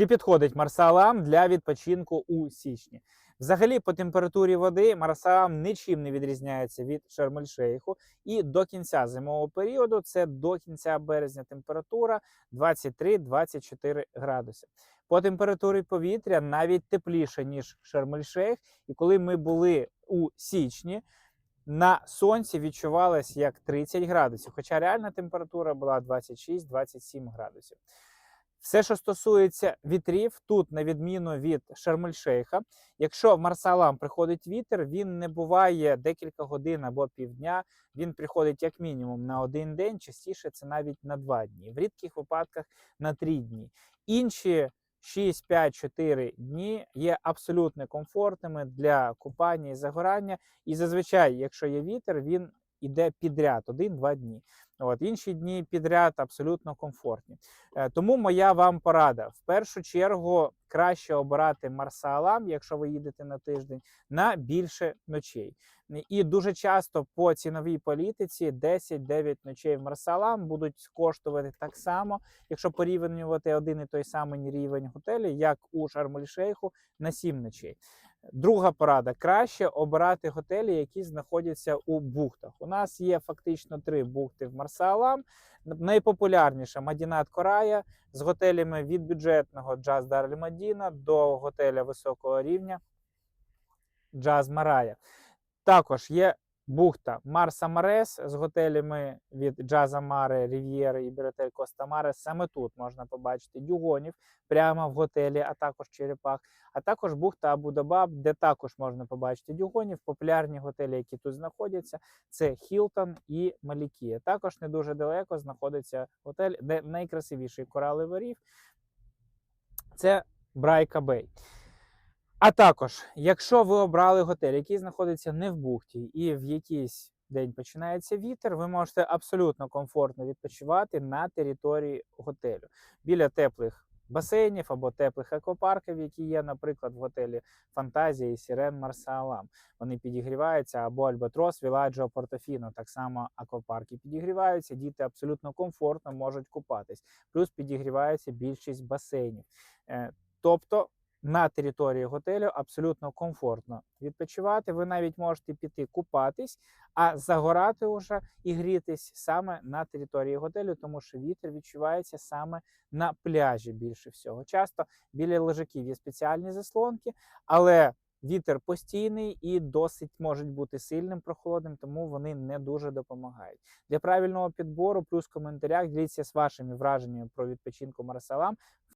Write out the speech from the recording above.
Чи підходить Марсалам для відпочинку у січні? Взагалі, по температурі води Марсалам нічим не відрізняється від Шарм-ель-Шейху. І до кінця зимового періоду, це до кінця березня температура 23-24 градуси. По температурі повітря навіть тепліше, ніж Шарм-ель-Шейх. І коли ми були у січні, на сонці відчувалось як 30 градусів, хоча реальна температура була 26-27 градусів. Все, що стосується вітрів, тут, на відміну від Шарм-ель-Шейха, якщо в Марсалам приходить вітер, він не буває декілька годин або півдня. Він приходить як мінімум на один день, частіше це навіть на два дні, в рідких випадках на три дні. Інші 6, 5, 4 дні є абсолютно комфортними для купання і загорання. І зазвичай, якщо є вітер, він іде підряд один-два дні. От інші дні підряд абсолютно комфортні. Е, Тому моя вам порада: в першу чергу краще обирати Марсалам, якщо ви їдете на тиждень, на більше ночей. І дуже часто по ціновій політиці 10-9 ночей в Марсалам будуть коштувати так само, якщо порівнювати один і той самий рівень готелі, як у Шарм-ель-Шейху на 7 ночей. Друга порада: краще обирати готелі, які знаходяться у бухтах. У нас є фактично три бухти в Марсалам. Найпопулярніша Мадінат Корая з готелями від бюджетного Джаз Дарлі Мадіна до готеля високого рівня Джаз Марая. Також є бухта Марса Марес з готелями від Джаза Маре, Рів'єри і Біротель Коста Маре. Саме тут можна побачити дюгонів прямо в готелі, а також черепах. А також бухта Абу-Дабаб, де також можна побачити дюгонів. Популярні готелі, які тут знаходяться, це Хілтон і Малікія. Також не дуже далеко знаходиться готель, де найкрасивіший кораловий ріф. Це Брайка Бей. А також, якщо ви обрали готель, який знаходиться не в бухті, і в якийсь день починається вітер, ви можете абсолютно комфортно відпочивати на території готелю біля теплих басейнів або теплих екопарків, які є, наприклад, в готелі Фантазія і Сірен Марсалам. Вони підігріваються або Альбатрос, Віладжо, Портофіно. Так само аквапарки підігріваються. Діти абсолютно комфортно можуть купатись. Плюс підігрівається більшість басейнів. Е, Тобто на території готелю абсолютно комфортно відпочивати. Ви навіть можете піти купатись, а загорати вже і грітись саме на території готелю, тому що вітер відчувається саме на пляжі більше всього. Часто біля лежаків є спеціальні заслонки, але вітер постійний і досить можуть бути сильним прохолодним, тому вони не дуже допомагають. Для правильного підбору, плюс в коментарях діліться з вашими враженнями про відпочинку Марсалам.